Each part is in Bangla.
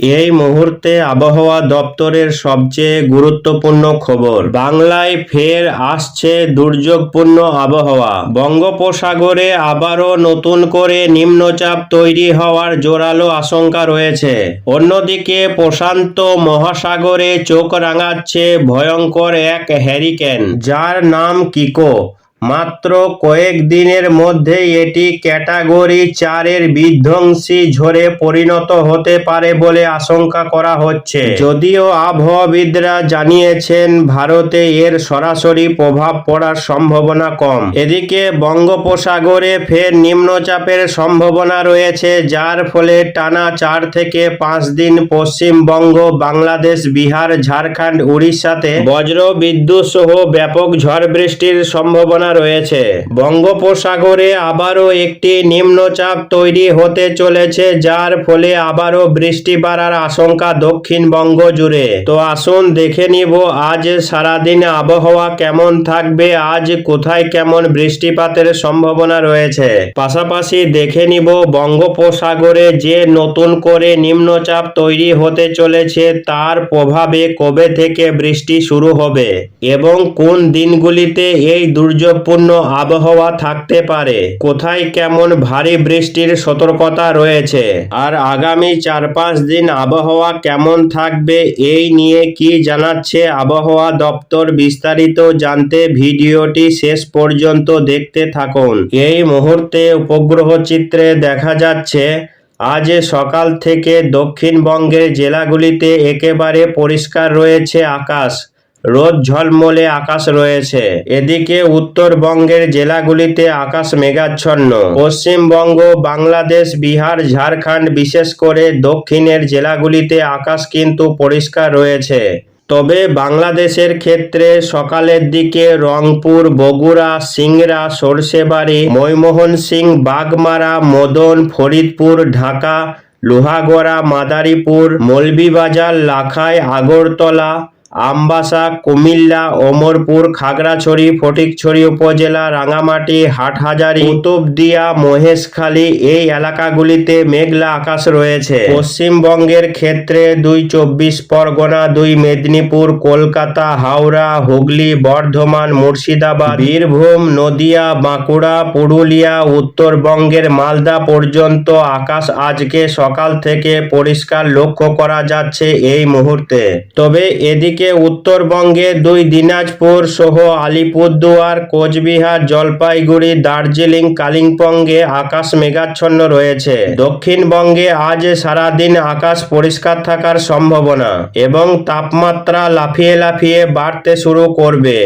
এই মুহূর্তে আবহাওয়া দপ্তরের সবচেয়ে গুরুত্বপূর্ণ খবর। বাংলায় ফের আসছে দুর্যোগপূর্ণ আবহাওয়া। বঙ্গোপসাগরে আবারও নতুন করে নিম্নচাপ তৈরি হওয়ার জোরালো আশঙ্কা রয়েছে। অন্যদিকে প্রশান্ত মহাসাগরে চোখ রাঙাচ্ছে ভয়ঙ্কর এক হ্যারিকেন যার নাম কিকো। মাত্র কয়েক দিনের মধ্যেই এটি ক্যাটাগরি চারের বিধ্বংসী ঝড়ে পরিণত হতে পারে বলে আশঙ্কা করা হচ্ছে। যদিও আবহাওয়াবিদরা জানিয়েছেন, ভারতে এর সরাসরি প্রভাব পড়ার সম্ভাবনা কম। এদিকে বঙ্গোপসাগরে ফের নিম্নচাপের সম্ভাবনা রয়েছে, যার ফলে টানা চার থেকে পাঁচ দিন পশ্চিমবঙ্গ, বাংলাদেশ, বিহার, ঝাড়খণ্ড, উড়িষ্যাতে বজ্র বিদ্যুৎ সহ ব্যাপক ঝড় বৃষ্টির সম্ভাবনা রয়েছে। বঙ্গোপসাগরে আবারও একটি নিম্নচাপ তৈরি হতে চলেছে, যার ফলে আবারও বৃষ্টি বাড়ার আশঙ্কা দক্ষিণবঙ্গ জুড়ে। তো আসুন দেখে নিব, আজ সারাদিন আবহাওয়া কেমন থাকবে, আজ কোথায় কেমন বৃষ্টিপাতের সম্ভাবনা রয়েছে? পাশাপাশি দেখে নিব, বঙ্গোপসাগরে যে নতুন করে নিম্নচাপ তৈরি হতে চলেছে, তার প্রভাবে কবে থেকে বৃষ্টি শুরু হবে এবং কোন দিনগুলিতে এই দুর্যোগপূর্ণ আবহাওয়া থাকতে পারে। কোথায় কেমন ভারী বৃষ্টির সতর্কতা রয়েছে? আর আগামী চার পাঁচ দিন আবহাওয়া কেমন থাকবে এই নিয়ে কি জানাচ্ছে আবহাওয়া দপ্তর বিস্তারিত জানতে ভিডিওটি শেষ পর্যন্ত দেখতে থাকুন। এই মুহূর্তে উপগ্রহ চিত্রে দেখা যাচ্ছে, আজ সকাল থেকে দক্ষিণবঙ্গের জেলাগুলিতে একেবারে পরিষ্কার রয়েছে আকাশ। রোদ ঝলমলে আকাশ রয়েছে। এদিকে উত্তরবঙ্গের জেলাগুলিতে আকাশ মেঘাচ্ছন্ন। পশ্চিমবঙ্গ, বাংলাদেশ, বিহার, ঝাড়খণ্ড, বিশেষ করে দক্ষিণের জেলাগুলিতে আকাশ কিন্তু পরিষ্কার রয়েছে। তবে বাংলাদেশের ক্ষেত্রে সকালের দিকে রংপুর, বগুড়া, সিংড়া সরষেবাড়ি ময়মোহন সিং বাগমারা, মদন, ফরিদপুর, ঢাকা, লোহাগড়া, মাদারীপুর, মৌলভীবাজার, লাখাই, আগরতলা আমবাসা, কুমিল্লা, ওমরপুর, খাগড়াছড়ি, ফটিকছড়ি উপজেলা, রাঙামাটি, হাটহাজারী, কুতুবদিয়া, মহেশখালী এই এলাকাগুলিতে মেঘলা আকাশ রয়েছে। পশ্চিমবঙ্গের ক্ষেত্রে দুই চব্বিশ পরগনা, দুই মেদিনীপুর, কলকাতা, হাওড়া, হুগলি, বর্ধমান, মুর্শিদাবাদ, বীরভূম, নদিয়া, বাঁকুড়া, পুরুলিয়া, উত্তরবঙ্গের মালদা পর্যন্ত আকাশ আজকে সকাল থেকে পরিষ্কার লক্ষ্য করা যাচ্ছে এই মুহূর্তে। তবে এদিকে উত্তরবঙ্গে দুই দিনাজপুর সহ আলিপুরদুয়ার, কোচবিহার, জলপাইগুড়ি, দার্জিলিং, কালিম্পংয়ে আকাশ মেঘাচ্ছন্ন রয়েছে। দক্ষিণবঙ্গে আজ সারাদিন আকাশ পরিষ্কার থাকার সম্ভাবনা এবং তাপমাত্রা লাফিয়ে লাফিয়ে বাড়তে শুরু করবে।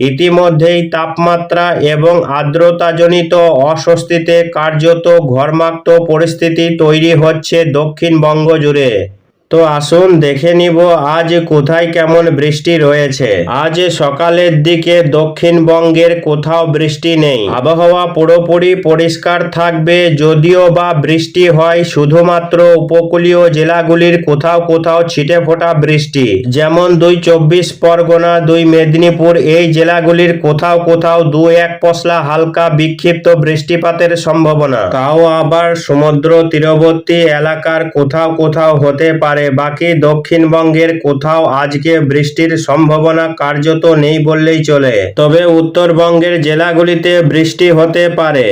ইতিমধ্যেই তাপমাত্রা এবং আর্দ্রতাজনিত অস্বস্তিতে কার্যত ঘর্মাক্ত পরিস্থিতি তৈরি হচ্ছে দক্ষিণবঙ্গ জুড়ে। তো আসুন দেখে নিব আজ কোথায় কেমন বৃষ্টি রয়েছে। আজ সকালের দিকে দক্ষিণবঙ্গের কোথাও বৃষ্টি নেই। আবহাওয়া পুরোপুরি পরিষ্কার থাকবে, যদিও বা বৃষ্টি হয় শুধুমাত্র উপকূলীয় জেলাগুলির কোথাও কোথাও ছিটে ফোটা বৃষ্টি। যেমন দুই চব্বিশ পরগনা, দুই মেদিনীপুর, এই জেলাগুলির কোথাও কোথাও দু এক পশলা হালকা বিক্ষিপ্ত বৃষ্টিপাতের সম্ভাবনা। তাও আবার সমুদ্র তীরবর্তী এলাকার কোথাও কোথাও হতে পারে। বাকি দক্ষিণবঙ্গের কোথাও আজকে বৃষ্টির সম্ভাবনা কার্যত নেই বললেই চলে। তবে উত্তরবঙ্গের জেলাগুলিতে বৃষ্টি হতে পারে।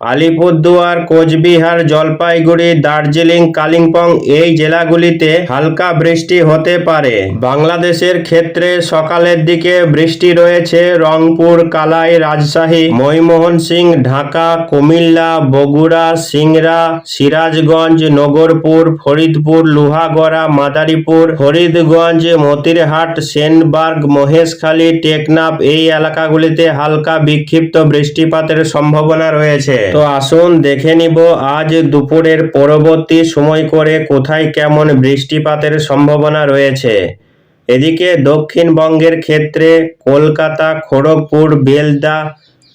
আলিপুরদুয়ার, কোচবিহার, জলপাইগুড়ি, দার্জিলিং, কালিম্পং এই জেলাগুলিতে হালকা বৃষ্টি হতে পারে। বাংলাদেশের ক্ষেত্রে সকালের দিকে বৃষ্টি রয়েছে রংপুর, কালাই, রাজশাহী ময়মোহন সিং ঢাকা, কুমিল্লা, বগুড়া, সিংড়া, সিরাজগঞ্জ, নগরপুর, ফরিদপুর, লোহাগড়া, মাদারীপুর, ফরিদগঞ্জ, মতিরহাট, সেনবার্গ, মহেশখালী, টেকনাফ এই এলাকাগুলিতে হালকা বিক্ষিপ্ত বৃষ্টিপাতের সম্ভাবনা রয়েছে। তো আসুন দেখে নিব, আজ দুপুরের পরবর্তী সময় করে কোথায় কেমন বৃষ্টিপাতের সম্ভাবনা রয়েছে। এদিকে দক্ষিণবঙ্গের ক্ষেত্রে কলকাতা, খড়গপুর, বেলদা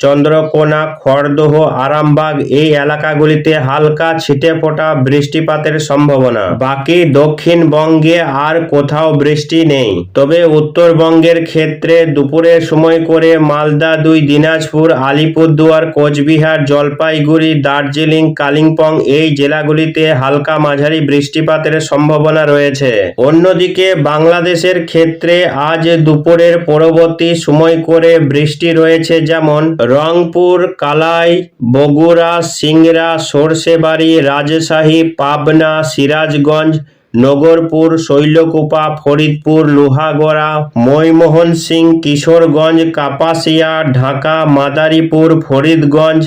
চন্দ্রকোনা, খড়দহ, আরামবাগ এই এলাকাগুলিতে হালকা ছিটে ফোটা বৃষ্টিপাতের সম্ভাবনা। বাকি দক্ষিণবঙ্গে আর কোথাও বৃষ্টি নেই। তবে উত্তরবঙ্গের ক্ষেত্রে দুপুরের সময় করে মালদা দুই, দিনাজপুর, আলিপুরদুয়ার, কোচবিহার, জলপাইগুড়ি, দার্জিলিং, কালিম্পং এই জেলাগুলিতে হালকা মাঝারি বৃষ্টিপাতের সম্ভাবনা রয়েছে। অন্যদিকে বাংলাদেশের ক্ষেত্রে আজ দুপুরের পরবর্তী সময় করে বৃষ্টি রয়েছে যেমন রংপুর, কালাই, বগুড়া, সিংড়া, সরষেবাড়ি, রাজশাহী, পাবনা, সিরাজগঞ্জ, নগরপুর, শৈলকুপা, ফরিদপুর, লোহাগড়া, ময়মোহন সিং, কিশোরগঞ্জ, কাপাসিয়া, ঢাকা, মাদারীপুর, ফরিদগঞ্জ,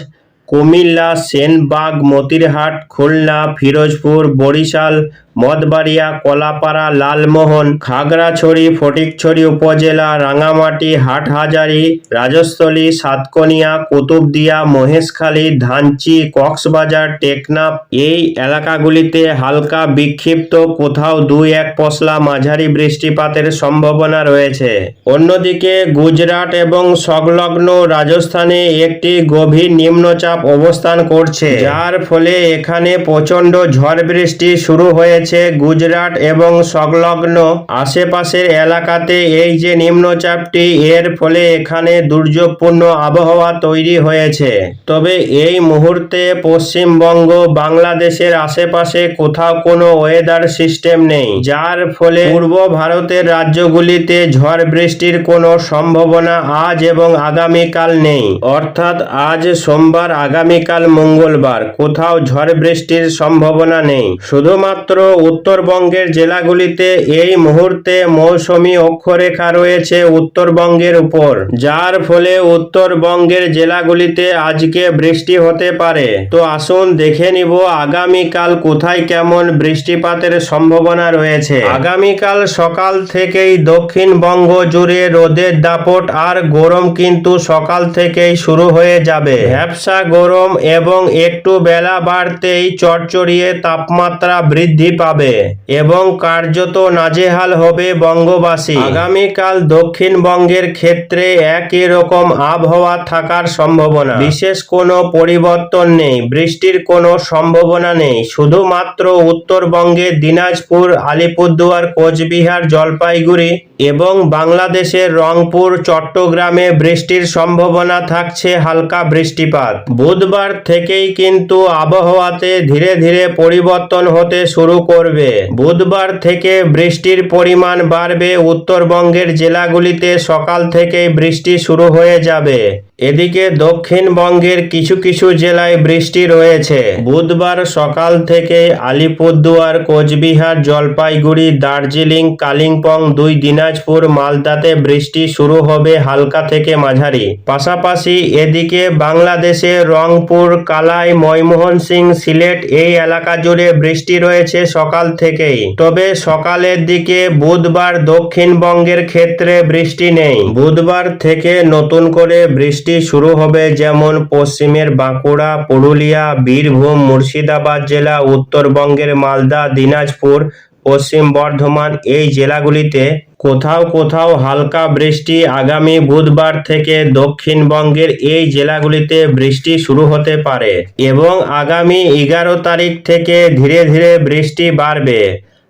কুমিল্লা, সেনবাগ, মতিরহাট, খুলনা, ফিরোজপুর, বরিশাল মঠবাড়িয়া কলাপাড়া, লালমোহন, খাগড়াছড়ি, ফটিকছড়ি উপজেলা, রাঙামাটি, হাটহাজারি, রাজস্থলী, সাতকনিয়া, কুতুবদিয়া, মহেশখালী, ধানচি, কক্সবাজার, টেকনাফ এই এলাকাগুলিতে হালকা বিক্ষিপ্ত কোথাও দুই এক পশলা মাঝারি বৃষ্টিপাতের সম্ভাবনা রয়েছে। অন্যদিকে গুজরাট এবং সংলগ্ন রাজস্থানে একটি গভীর নিম্নচাপ অবস্থান করছে, যার ফলে এখানে প্রচণ্ড ঝড় বৃষ্টি শুরু হয়েছে। গুজরাট এবং সংলগ্ন আশেপাশের এলাকাতে। এই যে নিম্নচাপটি, এর ফলে এখানে দুর্যোগপূর্ণ আবহাওয়া তৈরি হয়েছে। তবে এই মুহূর্তে পশ্চিমবঙ্গ, বাংলাদেশের আশেপাশে কোথাও কোনো ওয়েদার সিস্টেম নেই, যার ফলে পূর্ব ভারতের রাজ্যগুলিতে ঝড় বৃষ্টির কোনো সম্ভাবনা আজ এবং আগামীকাল নেই। অর্থাৎ আজ সোমবার, আগামীকাল মঙ্গলবার কোথাও ঝড় বৃষ্টির সম্ভাবনা নেই। শুধুমাত্র উত্তরবঙ্গের জেলাগুলিতে এই মুহূর্তে মৌসুমী অক্ষরেখা রয়েছে উত্তরবঙ্গের উপর। যার ফলে উত্তরবঙ্গের জেলাগুলিতে আজকে বৃষ্টি হতে পারে। তো আসুন দেখে নিব আগামীকাল কোথায় কেমন বৃষ্টিপাতের সম্ভাবনা রয়েছে। আগামীকাল সকাল থেকেই দক্ষিণবঙ্গ জুড়ে রোদের দাপট আর গরম কিন্তু সকাল থেকেই শুরু হয়ে যাবে। ভ্যাবসা গরম এবং একটু বেলা বাড়তেই চড়চড়িয়ে তাপমাত্রা বৃদ্ধি পাবে এবং কার্যত নাজেহাল হবে বঙ্গবাসী। আগামীকাল দক্ষিণবঙ্গের ক্ষেত্রে একই রকম আবহাওয়া থাকার সম্ভাবনা। বিশেষ কোনো পরিবর্তন নেই, বৃষ্টির কোনো সম্ভাবনা নেই। শুধুমাত্র উত্তরবঙ্গে দিনাজপুর, আলিপুরদুয়ার, কোচবিহার, জলপাইগুড়ি এবং বাংলাদেশের রংপুর, চট্টগ্রামে বৃষ্টির সম্ভাবনা থাকছে হালকা বৃষ্টিপাত। বুধবার থেকেই কিন্তু আবহাওয়াতে ধীরে ধীরে পরিবর্তন হতে শুরু করবে বুধবার থেকে বৃষ্টির পরিমাণ বাড়বে। উত্তরবঙ্গের জেলাগুলিতে সকাল থেকেই বৃষ্টি শুরু হয়ে যাবে। এদিকে দক্ষিণবঙ্গের কিছু কিছু জেলায় বৃষ্টি রয়েছে। বুধবার সকাল থেকে আলিপুরদুয়ার, কোচবিহার, জলপাইগুড়ি, দার্জিলিং, কালিম্পং, দুই দিনাজপুর, মালদাতে বৃষ্টি শুরু হবে হালকা থেকে মাঝারি। পাশাপাশি এদিকে বাংলাদেশে রংপুর, কালাই ময়মোহন সিং সিলেট এই এলাকা জুড়ে বৃষ্টি রয়েছে সকাল থেকেই। তবে সকালের দিকে বুধবার দক্ষিণবঙ্গের ক্ষেত্রে বৃষ্টি নেই। বুধবার থেকে নতুন করে বৃষ্টি শুরু হবে যেমন পশ্চিমের বাঁকুড়া, পুরুলিয়া, বীরভূম, মুর্শিদাবাদ জেলা, উত্তরবঙ্গের মালদা, দিনাজপুর, পশ্চিম বর্ধমান। এই জেলাগুলিতে কোথাও কোথাও হালকা বৃষ্টি আগামী বুধবার থেকে দক্ষিণবঙ্গের এই জেলাগুলিতে বৃষ্টি শুরু হতে পারে এবং আগামী এগারো তারিখ থেকে ধীরে ধীরে বৃষ্টি বাড়বে।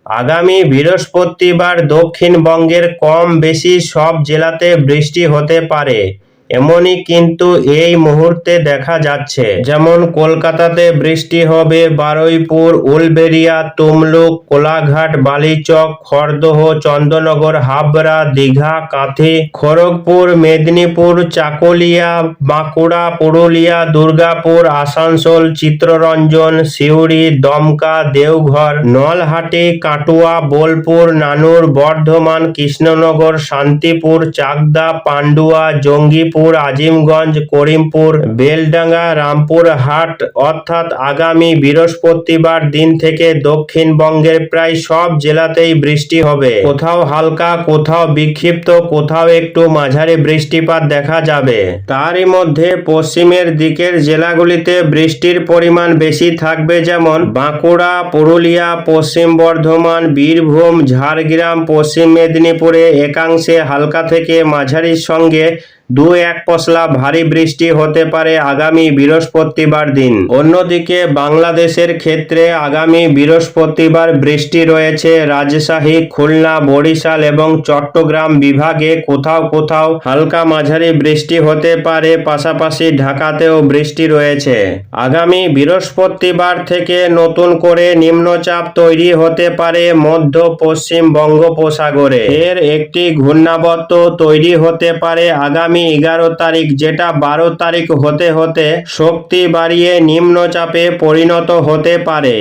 আগামী বৃহস্পতিবার দক্ষিণবঙ্গের কম বেশি সব জেলাতে বৃষ্টি হতে পারে। এমনই কিন্তু এই মুহূর্তে দেখা যাচ্ছে। যেমন কলকাতাতে বৃষ্টি হবে, বারুইপুর উলবেরিয়া তমলুক, কোলাঘাট, বালিচক, খড়দহ চন্দ্রনগর হাবড়া, দীঘা, কাঁথি, খড়গপুর, মেদিনীপুর, চাকুলিয়া, বাঁকুড়া, পুরুলিয়া, দুর্গাপুর, আসানসোল চিত্ররঞ্জন সিউড়ি, দমকা, দেওঘর, নলহাটি, কাটুয়া, বোলপুর, নানুর, বর্ধমান, কৃষ্ণনগর, শান্তিপুর, চাকদা, পান্ডুয়া, জঙ্গিপুর আজিমগঞ্জ, করিমপুর, বেলডাঙ্গা রামপুরহাট অর্থাৎ আগামী বৃহস্পতিবার দিন থেকে দক্ষিণবঙ্গের প্রায় সব জেলাতেই বৃষ্টি হবে। কোথাও হালকা, কোথাও বিক্ষিপ্ত, কোথাও একটু মাঝারি বৃষ্টিপাত দেখা যাবে। তারই মধ্যে পশ্চিমের দিকের জেলাগুলিতে বৃষ্টির পরিমাণ বেশি থাকবে যেমন বাঁকুড়া, পুরুলিয়া, পশ্চিম বর্ধমান, বীরভূম, ঝাড়গ্রাম, পশ্চিম মেদিনীপুরে একাংশে হালকা থেকে মাঝারির সঙ্গে দু এক পশলা ভারী বৃষ্টি হতে পারে আগামী বৃহস্পতিবার দিন। অন্যদিকে বাংলাদেশের ক্ষেত্রে আগামী বৃহস্পতিবার বৃষ্টি রয়েছে রাজশাহী, খুলনা, বরিশাল এবং চট্টগ্রাম বিভাগে। কোথাও কোথাও হালকা মাঝারি বৃষ্টি হতে পারে, পাশাপাশি ঢাকাতেও বৃষ্টি রয়েছে। আগামী বৃহস্পতিবার থেকে নতুন করে নিম্নচাপ তৈরি হতে পারে মধ্য পশ্চিম বঙ্গোপসাগরে। এর একটি ঘূর্ণাবর্ত তৈরি হতে পারে আগামী এগারো তারিখ যেটা বারো তারিখ হতে হতে শক্তি বাড়িয়ে নিম্নচাপে পরিণত হতে পারে।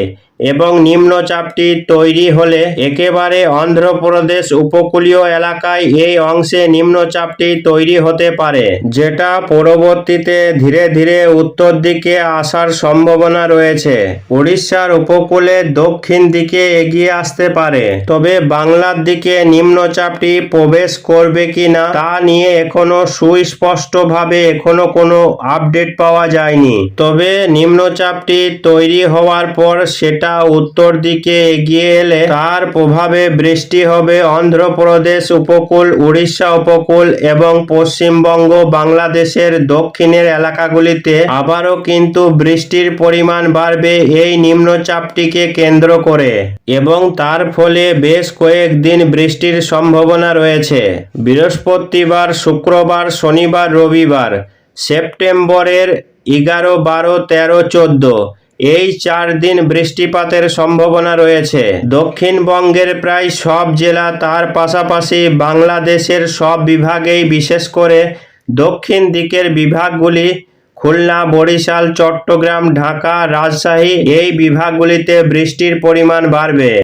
এবং নিম্নচাপটি তৈরি হলে একেবারে অন্ধ্রপ্রদেশ উপকূলীয় এলাকায় এই অংশে নিম্নচাপটি তৈরি হতে পারে, যেটা পরবর্তীতে ধীরে ধীরে উত্তর দিকে আসার সম্ভাবনা রয়েছে। উড়িষ্যার উপকূলে দক্ষিণ দিকে এগিয়ে আসতে পারে, তবে বাংলার দিকে নিম্নচাপটি প্রবেশ করবে কিনা তা নিয়ে এখনও সুস্পষ্টভাবে এখনও কোনো আপডেট পাওয়া যায়নি। তবে নিম্নচাপটি তৈরি হওয়ার পর সেটা উত্তর দিকে এগিয়ে এলে তার প্রভাবে বৃষ্টি হবে অন্ধ্রপ্রদেশ উপকূল, উড়িষ্যা উপকূল এবং পশ্চিমবঙ্গ, বাংলাদেশের দক্ষিণের এলাকাগুলিতে আবারও কিন্তু বৃষ্টির পরিমাণ বাড়বে এই নিম্নচাপটিকে কেন্দ্র করে এবং তার ফলে বেশ কয়েকদিন বৃষ্টির সম্ভাবনা রয়েছে। বৃহস্পতিবার, শুক্রবার, শনিবার, রবিবার, সেপ্টেম্বরের এগারো, বারো, তেরো, চোদ্দ এই চার দিন বৃষ্টিপাতের সম্ভাবনা রয়েছে। দক্ষিণবঙ্গের প্রায় সব জেলা তার পাশাপাশি বাংলাদেশের সব বিভাগেই, বিশেষ করে দক্ষিণ দিকের বিভাগগুলি খুলনা, বরিশাল, চট্টগ্রাম, ঢাকা, রাজশাহী এই বিভাগগুলিতে বৃষ্টির পরিমাণ বাড়বে।